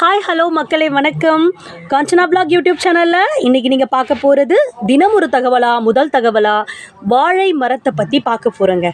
Hi hello மக்களே வணக்கம். Kanchana black YouTube சேனலில் இன்றைக்கி நீங்கள் பார்க்க போகிறது தினம் ஒரு தகவலா முதல் தகவலா? வாழை மரத்தை பற்றி பார்க்க போகிறோங்க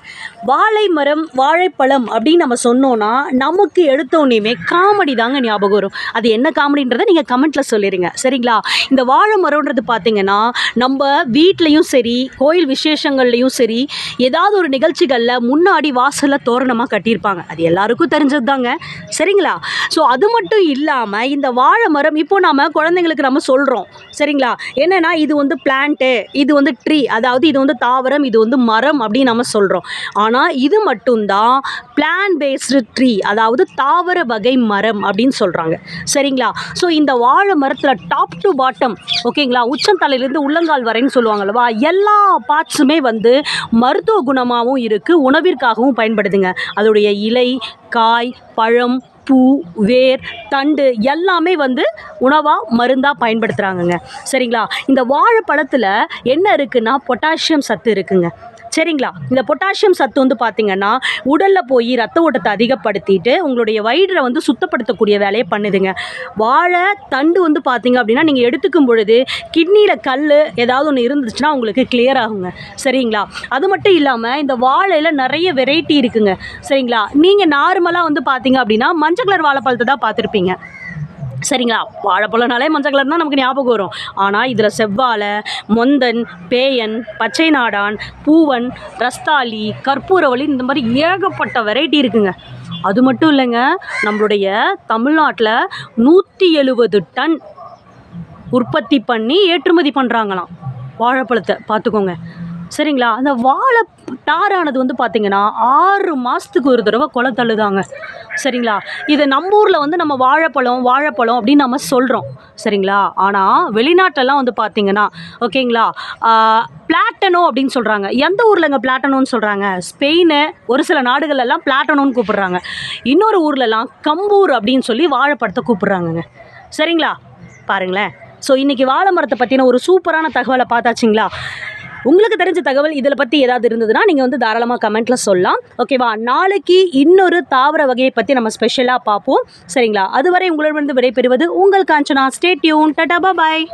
வாழை மரம் வாழைப்பழம் அப்படின்னு நம்ம சொன்னோன்னா நமக்கு எடுத்தோன்னே காமெடி தாங்க ஞாபகம் வரும். அது என்ன காமெடின்றதை நீங்கள் கமெண்ட்டில் சொல்லிடுங்க சரிங்களா? இந்த வாழை மரம்ன்றது பார்த்தீங்கன்னா நம்ம வீட்லேயும் சரி கோயில் விசேஷங்கள்லேயும் சரி ஏதாவது ஒரு நிகழ்ச்சிகளில் முன்னாடி வாசலில் தோரணமாக கட்டியிருப்பாங்க. அது எல்லாருக்கும் தெரிஞ்சது தாங்க சரிங்களா? ஸோ அது மட்டும் இல்லாமல் இந்த வாழை மரம் இப்போ நம்ம குழந்தைங்களுக்கு நம்ம சொல்கிறோம் சரிங்களா? என்னென்னா இது வந்து பிளான்ட்டு இது வந்து ட்ரீ அதாவது இது வந்து தாவரம் இது வந்து மரம் அப்படின்னு நம்ம சொல்கிறோம் ஆனால் இது மட்டும்தான் பிளான் பேஸ்டு ட்ரீ அதாவது தாவர வகை மரம் அப்படின்னு சொல்கிறாங்க சரிங்களா? ஸோ இந்த வாழை மரத்தில் டாப் டு பாட்டம் ஓகேங்களா உச்சந்தலையிலேருந்து உள்ளங்கால் வரைன்னு சொல்லுவாங்களவா எல்லா பார்ட்ஸுமே வந்து மருத்துவ குணமாகவும் இருக்குது உணவிற்காகவும் பயன்படுதுங்க. அதோடைய இலை காய் பழம் பூ வேர் தண்டு எல்லாமே வந்து உணவாக மருந்தாக பயன்படுத்துகிறாங்கங்க சரிங்களா? இந்த வாழைப்பழத்தில் என்ன இருக்குன்னா பொட்டாசியம் சத்து இருக்குங்க. சரிங்களா? இந்த பொட்டாசியம் சத்து வந்து பார்த்திங்கன்னா உடலில் போய் ரத்த ஓட்டத்தை அதிகப்படுத்திட்டு உங்களுடைய வயிறை வந்து சுத்தப்படுத்தக்கூடிய வேலையை பண்ணுதுங்க. வாழை தண்டு வந்து பார்த்தீங்க அப்படின்னா நீங்கள் எடுத்துக்கும் பொழுது கிட்னியில் கல் ஏதாவது ஒன்று இருந்துச்சுன்னா உங்களுக்கு கிளியர் ஆகுங்க. சரிங்களா? அது மட்டும் இல்லாமல் இந்த வாழையில் நிறைய வெரைட்டி இருக்குங்க. சரிங்களா? நீங்கள் நார்மலாக வந்து பார்த்தீங்க அப்படின்னா மஞ்சள் கலர் வாழைப்பழத்தை தான் பார்த்துருப்பீங்க. சரிங்களா? வாழைப்பழம்னாலே மஞ்சள் கலர் தான் நமக்கு ஞாபகம் வரும். ஆனால் இதில் செவ்வாழை மொந்தன் பேயன் பச்சை நாடான் பூவன் ரஸ்தாலி கற்பூரவழி இந்த மாதிரி ஏகப்பட்ட வெரைட்டி இருக்குங்க. அது மட்டும் இல்லைங்க நம்மளுடைய தமிழ்நாட்டில் நூற்றி எழுபது டன் உற்பத்தி பண்ணி ஏற்றுமதி பண்ணுறாங்களாம் வாழைப்பழத்தை. பார்த்துக்கோங்க. சரிங்களா? அந்த வாழை தாரானது வந்து பார்த்திங்கன்னா ஆறு மாதத்துக்கு ஒரு தடவை கொலை தள்ளுதாங்க. சரிங்களா? இது நம்ம ஊரில் வந்து நம்ம வாழைப்பழம் வாழைப்பழம் அப்படின்னு நம்ம சொல்கிறோம் சரிங்களா? ஆனால் வெளிநாட்டிலலாம் வந்து பார்த்திங்கன்னா ஓகேங்களா? பிளாட்டனோ அப்படின்னு சொல்கிறாங்க எந்த ஊர்லங்க பிளாட்டனோன்னு சொல்கிறாங்க ஸ்பெயின் ஒரு சில நாடுகளெல்லாம் பிளாட்டனோன்னு கூப்பிட்றாங்க. இன்னொரு ஊர்லலாம் கம்பூர் அப்படின்னு சொல்லி வாழைப்பழத்தை கூப்பிட்றாங்கங்க. சரிங்களா? பாருங்களேன். ஸோ இன்றைக்கி வாழை மரத்தை பற்றின ஒரு சூப்பரான தகவலை பார்த்தாச்சுங்களா? உங்களுக்கு தெரிஞ்ச தகவல் இதில் பற்றி ஏதாவது இருந்ததுன்னா நீங்கள் வந்து தாராளமாக கமெண்ட்டில் சொல்லலாம். ஓகேவா நாளைக்கு இன்னொரு தாவர வகையை பற்றி நம்ம ஸ்பெஷலாக பார்ப்போம். சரிங்களா? அதுவரை உங்களிடமிருந்து விடைபெறுவது உங்கள் காஞ்சனா. ஸ்டேட்யூன் டட்டா பாய்